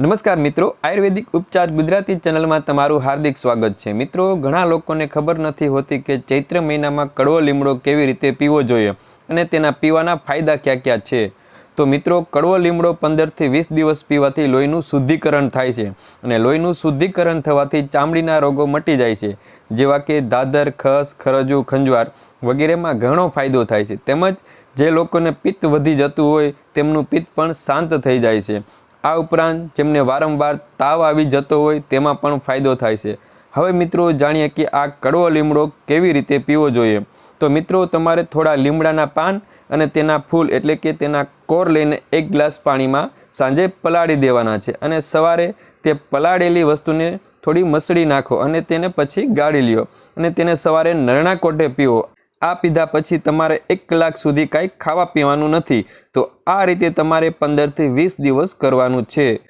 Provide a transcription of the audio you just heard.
નમસ્કાર મિત્રો, આયુર્વેદિક ઉપચાર ગુજરાતી ચેનલમાં તમારું હાર્દિક સ્વાગત છે. મિત્રો, ઘણા લોકોને ખબર નથી હોતી કે ચૈત્ર મહિનામાં કડવો લીમડો કેવી રીતે પીવો જોઈએ અને તેના પીવાના ફાયદા ક્યાં ક્યાં છે? તો મિત્રો, કડવો લીમડો પંદરથી વીસ દિવસ પીવાથી લોહીનું શુદ્ધિકરણ થાય છે અને લોહીનું શુદ્ધિકરણ થવાથી ચામડીના રોગો મટી જાય છે, જેવા કે દાદર, ખસ, ખરજુ, ખંજવાર વગેરેમાં ઘણો ફાયદો થાય છે. તેમજ જે લોકોને પિત્ત વધી જતું હોય તેમનું પિત્ત પણ શાંત થઈ જાય છે આ ઉપરાંત જેમને વારંવાર તાવ આવી જતો હોય તેમાં પણ ફાયદો થાય છે. હવે મિત્રો જાણીએ કે આ કડવો લીમડો કેવી રીતે પીવો જોઈએ? તો મિત્રો, તમારે થોડા લીમડાના પાન અને તેના ફૂલ એટલે કે તેના કોર લઈને એક ગ્લાસ પાણીમાં સાંજે પલાળી દેવાના છે અને સવારે તે પલાળેલી વસ્તુને થોડી મસળી નાખો અને તેને પછી ગાળી લ્યો અને તેને સવારે નરણા કોઠે પીવો. આ પીધા પછી તમારે એક કલાક સુધી કાંઈ ખાવા પીવાનું નથી. તો આ રીતે તમારે પંદરથી વીસ દિવસ કરવાનું છે.